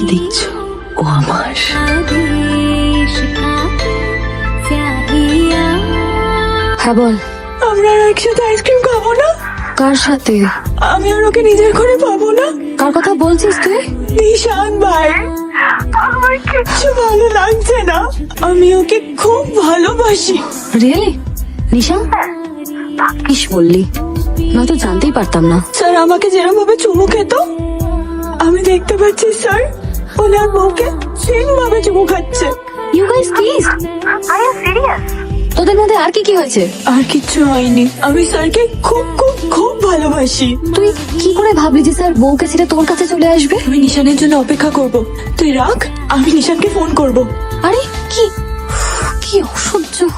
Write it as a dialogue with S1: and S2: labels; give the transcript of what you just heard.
S1: কি দেখছ ও আমার।
S2: হ্যাঁ বল।
S1: আমরা আর একসাথে আইসক্রিম খাব না?
S2: কার সাথে?
S1: আমি আর ওকে নিজের ঘরে পাবো না?
S2: কার কথা বলছিস তুই?
S1: নিশান ভাই। আমার কিচ্ছু ভালো লাগছে না। আমি ওকে খুব ভালোবাসি।
S2: রিয়েলি নিশা কিস বললি? না তো জানতেই পারতাম না।
S1: স্যার আমাকে যেরকম ভাবে চুমু খেত আমি দেখতে পাচ্ছি স্যার ওনার বউকে সেম ভাবে চুমু খাচ্ছে।
S2: ইউ গাইস প্লিজ তোদের মধ্যে আর কি কি হয়েছে?
S1: আর কিচ্ছু হয়নি। আমি স্যারকে খুব খুব খুব ভালোবাসি।
S2: তুই কি করে ভাবলি যে স্যার বউকে ছেড়ে তোর কাছে চলে আসবে?
S1: আমি নিশানের জন্য অপেক্ষা করব। তুই রাখ আমি নিশানকে ফোন করব।
S2: আরে কি? কি অসহ্য।